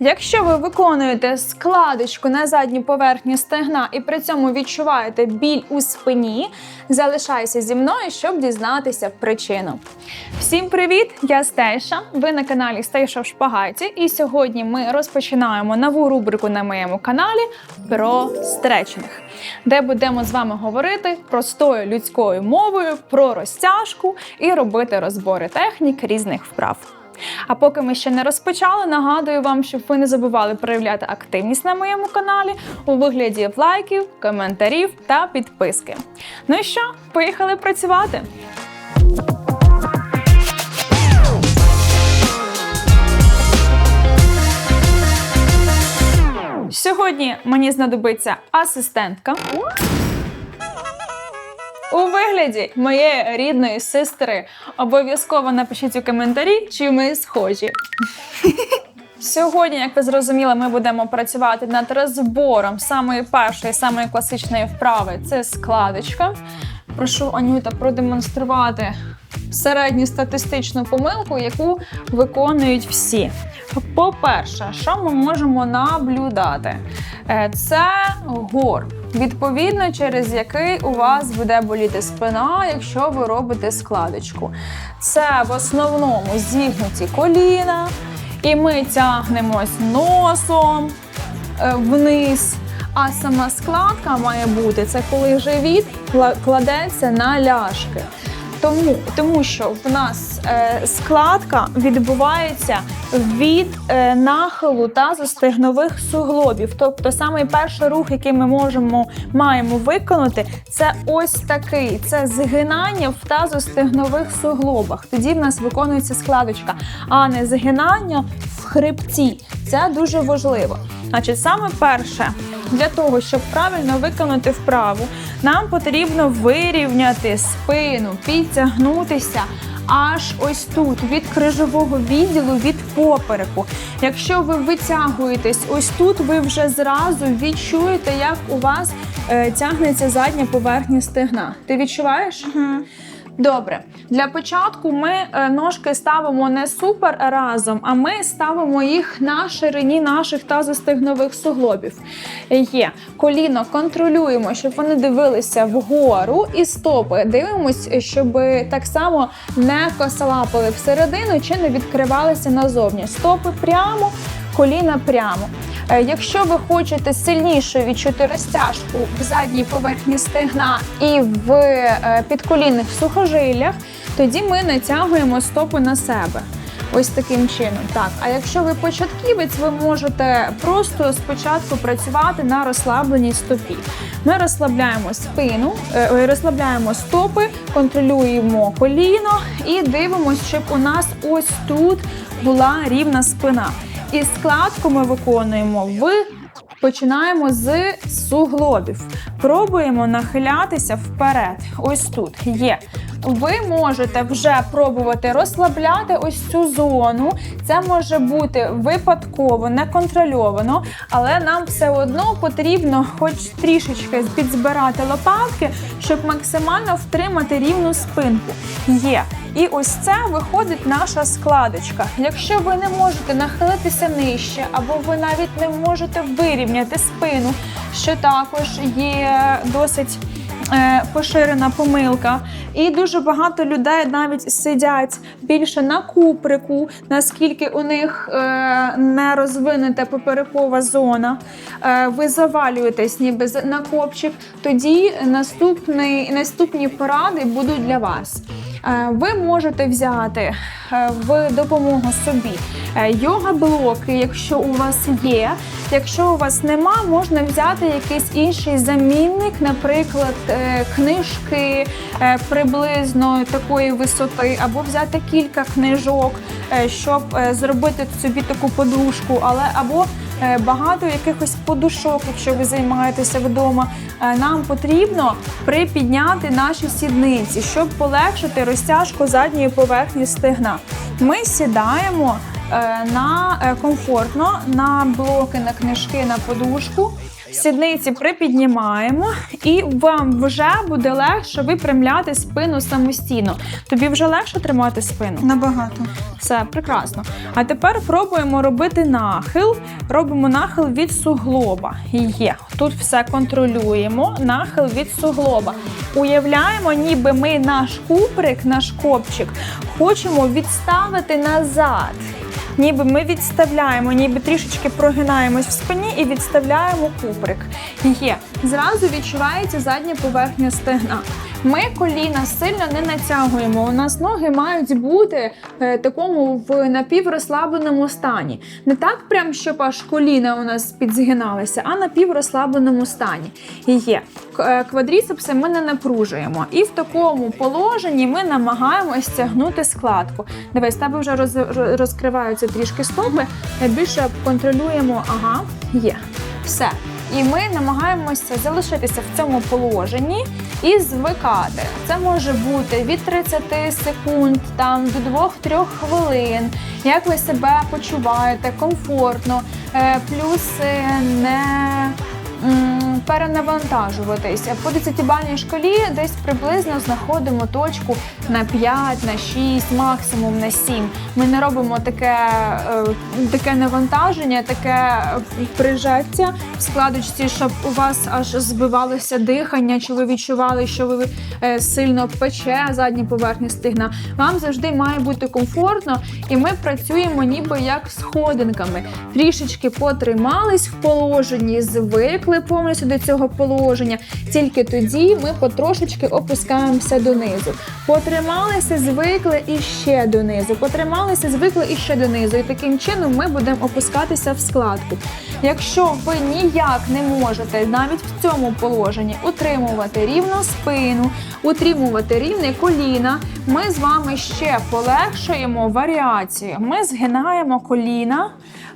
Якщо ви виконуєте складочку на задній поверхні стегна і при цьому відчуваєте біль у спині, залишайся зі мною, щоб дізнатися причину. Всім привіт! Я Стейша. Ви на каналі Стейша в Шпагаті. І сьогодні ми розпочинаємо нову рубрику на моєму каналі про стретчинг, де будемо з вами говорити простою людською мовою про розтяжку і робити розбори технік різних вправ. А поки ми ще не розпочали, нагадую вам, щоб ви не забували проявляти активність на моєму каналі у вигляді лайків, коментарів та підписки. Ну і що, поїхали працювати? Сьогодні мені знадобиться асистентка. У вигляді моєї рідної сестри обов'язково напишіть у коментарі, чи ми схожі. Сьогодні, як ви зрозуміли, ми будемо працювати над розбором самої першої, самої класичної вправи це складочка. Прошу Анюта продемонструвати середню статистичну помилку, яку виконують всі. По-перше, що ми можемо наблюдати? Е, Це гор, відповідно, через який у вас буде боліти спина, якщо ви робите складочку. Це в основному зігнуті коліна, і ми тягнемось носом е, вниз. А сама складка має бути це коли живіт кладеться на ляшки. Тому, тому що в нас е, складка відбувається від е, нахилу тазостегнових суглобів. Тобто самий перший рух, який ми можемо маємо виконати, це ось такий: це згинання в тазостегнових суглобах. Тоді в нас виконується складочка, а не згинання в хребті. Це дуже важливо. Значить, саме перше, для того, щоб правильно виконати вправу, нам потрібно вирівняти спину, підтягнутися аж ось тут, від крижового відділу, від попереку. Якщо ви витягуєтесь ось тут, ви вже зразу відчуєте, як у вас е, тягнеться задня поверхня стегна. Ти відчуваєш? Добре, для початку ми е, ножки ставимо не супер разом, а ми ставимо їх на ширині наших тазостегнових суглобів. Є коліно контролюємо, щоб вони дивилися вгору, і стопи дивимось, щоб так само не косолапили всередину чи не відкривалися назовні. Стопи прямо, коліна прямо. Е, Якщо ви хочете сильніше відчути розтяжку в задній поверхні стегна і в е, підколінних сухожиллях, тоді ми натягуємо стопи на себе. Ось таким чином. Так, а якщо ви початківець, ви можете просто спочатку працювати на розслабленій стопі. Ми розслабляємо спину, е, розслабляємо стопи, контролюємо коліно і дивимося, щоб у нас ось тут була рівна спина. І складку ми виконуємо в Починаємо з суглобів. Пробуємо нахилятися вперед. Ось тут є. Ви можете вже пробувати розслабляти ось цю зону. Це може бути випадково, неконтрольовано, але нам все одно потрібно хоч трішечки підзбирати лопатки, щоб максимально втримати рівну спинку. Є. І ось це виходить наша складочка. Якщо ви не можете нахилитися нижче, або ви навіть не можете вирівняти спину, що також є досить поширена помилка. І дуже багато людей навіть сидять більше на куприку, наскільки у них е, не розвинута поперекова зона. Е, ви завалюєтесь ніби на копчик. Тоді наступний, наступні поради будуть для вас. Е, Ви можете взяти е, в допомогу собі е, йога-блоки, якщо у вас є. Якщо у вас нема, можна взяти якийсь інший замінник, наприклад, е, книжки е, приблизно такої висоти, або взяти кілька книжок, е, щоб е, зробити собі таку подушку, але або е, багато якихось подушок, якщо ви займаєтеся вдома. Е, Нам потрібно припідняти наші сідниці, щоб полегшити розтяжку задньої поверхні стегна. Ми сідаємо е, на е, комфортно на блоки, на книжки, на подушку. Сідниці припіднімаємо, і вам вже буде легше випрямляти спину самостійно. Тобі вже легше тримати спину? Набагато. Все прекрасно. А тепер пробуємо робити нахил. Робимо нахил від суглоба. Є. Тут все контролюємо. Нахил від суглоба. Уявляємо, ніби ми наш куприк, наш копчик хочемо відставити назад. Ніби ми відставляємо, ніби трішечки прогинаємось в спині і відставляємо куприк. Є. Зразу відчувається задня поверхня стегна. Ми коліна сильно не натягуємо. У нас ноги мають бути е, такому в напіврозслабленому стані. Не так, прям, щоб аж коліна у нас підзгиналися, а напіврозслабленому стані. Є. Е, Квадріцепси ми не напружуємо. І в такому положенні ми намагаємося стягнути складку. Дивись, в тебе вже роз- розкриваються трішки стопи. Е, Більше контролюємо. Ага, є. Все. І ми намагаємося залишитися в цьому положенні і звикати. Це може бути від 30 секунд там до 2-3 хвилин. Як ви себе почуваєте комфортно, е, плюс е, не м, перенавантажуватися. По 10-бальній шкалі десь приблизно знаходимо точку на 5, на 6, максимум на 7. Ми не робимо таке, е, таке навантаження, таке прижаття в складочці, щоб у вас аж збивалося дихання, чи ви відчували, що ви е, сильно пече задні поверхні стигна. Вам завжди має бути комфортно, і ми працюємо ніби як сходинками. Трішечки потримались в положенні, звикли повністю до цього положення. Тільки тоді ми потрошечки опускаємося донизу. Потрималися, звикли і ще донизу. Потрималися, звикли і ще донизу. І таким чином ми будемо опускатися в складку. Якщо ви ніяк не можете навіть в цьому положенні утримувати рівну спину, утримувати рівне коліна, ми з вами ще полегшуємо варіацію. Ми згинаємо коліна.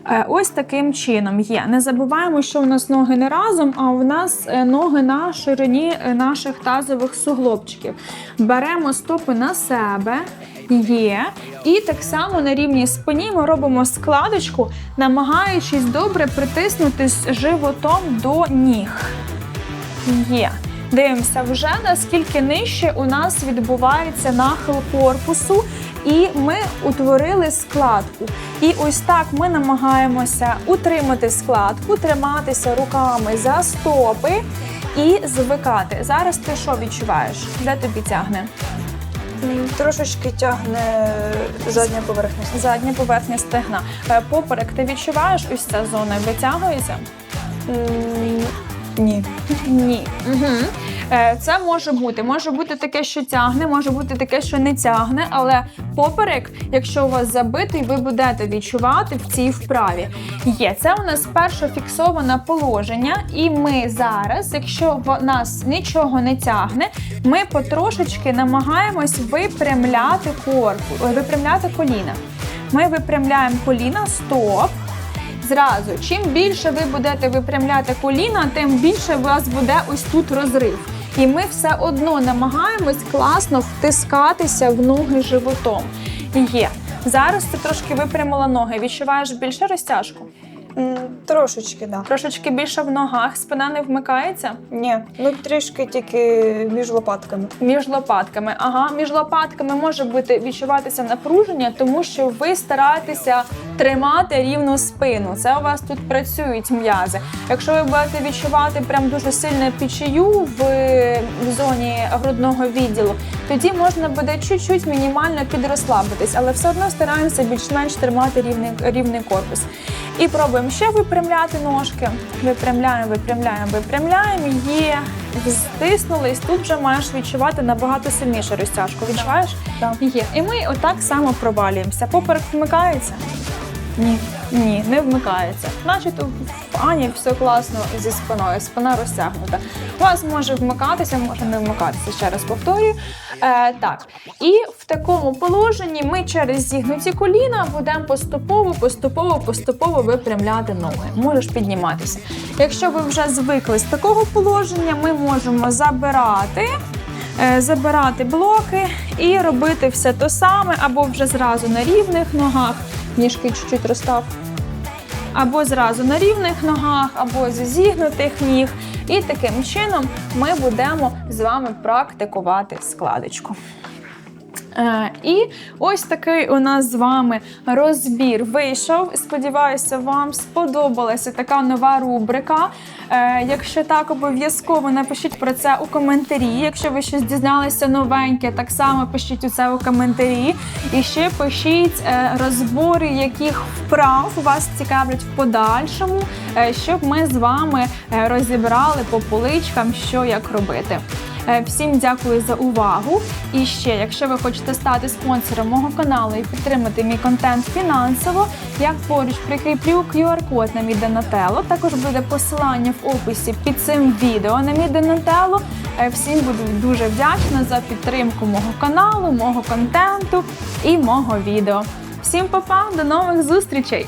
е, Ось таким чином є. Не забуваємо, що у нас ноги не разом, а у нас е, ноги на ширині е, наших тазових суглобчиків. Беремо стопи на себе. Є. І так само на рівні спині ми робимо складочку, намагаючись добре притиснутись животом до ніг. Є. Дивимося вже наскільки нижче у нас відбувається нахил корпусу, і ми утворили складку. І ось так ми намагаємося утримати складку, триматися руками за стопи і звикати. Зараз ти що відчуваєш? Де тобі тягне? Трошечки тягне задня поверхня. Задня поверхня стегна. Е, Поперек, ти відчуваєш ось ця зона витягується? Ні. Ні. Угу. Це може бути. Може бути таке, що тягне, може бути таке, що не тягне, але поперек, якщо у вас забитий, ви будете відчувати в цій вправі. Є це у нас перше фіксоване положення, і ми зараз, якщо в нас нічого не тягне, ми потрошечки намагаємось випрямляти корпус, випрямляти коліна. Ми випрямляємо коліна, стоп. Зразу, чим більше ви будете випрямляти коліна, тим більше у вас буде ось тут розрив. І ми все одно намагаємось класно втискатися в ноги животом. Є. Зараз ти трошки випрямила ноги. Відчуваєш більше розтяжку? Трошечки, да. Трошечки більше в ногах, спина не вмикається. Ні. Ну трішки тільки між лопатками. Між лопатками. Ага, між лопатками може бути відчуватися напруження, тому що ви стараєтеся тримати рівну спину. Це у вас тут працюють м'язи. Якщо ви будете відчувати прям дуже сильно печію в, в зоні грудного відділу, тоді можна буде чуть-чуть мінімально підрозслабитись, але все одно стараємося більш-менш тримати рівний, рівний корпус. І пробуємо ще випрямляти ножки. Випрямляємо, випрямляємо, випрямляємо. Є. Стиснулись. Тут вже маєш відчувати набагато сильніше розтяжку. Відчуваєш? Так. Є. І ми отак само провалюємося. Поперек вмикається? Ні. Ні, не вмикається. Значить, в Ані все класно зі спиною, спина розтягнута. У вас може вмикатися, може не вмикатися. Ще раз повторюю. Е, так. І в такому положенні ми через зігнуті коліна будемо поступово, поступово, поступово випрямляти ноги. Можеш підніматися. Якщо ви вже звикли з такого положення, ми можемо забирати. е, Забирати блоки і робити все те саме, або вже зразу на рівних ногах, ніжки чуть-чуть розстав. або зразу на рівних ногах, або зі зігнутих ніг. І таким чином ми будемо з вами практикувати складочку. Е, і ось такий у нас з вами розбір вийшов. Сподіваюся, вам сподобалася така нова рубрика. Е, якщо так, обов'язково напишіть про це у коментарі. Якщо ви щось дізналися новеньке, так само пишіть у це у коментарі. І ще пишіть е, розбори, яких вправ вас цікавлять в подальшому, щоб ми з вами розібрали по поличкам, що як робити. Е, Всім дякую за увагу. І ще, якщо ви хочете стати спонсором мого каналу і підтримати мій контент фінансово, я поруч прикріплю QR-код на мій Donatello. Також буде посилання в описі під цим відео на мій Donatello. Е, Всім буду дуже вдячна за підтримку мого каналу, мого контенту і мого відео. Всім па-па, до нових зустрічей!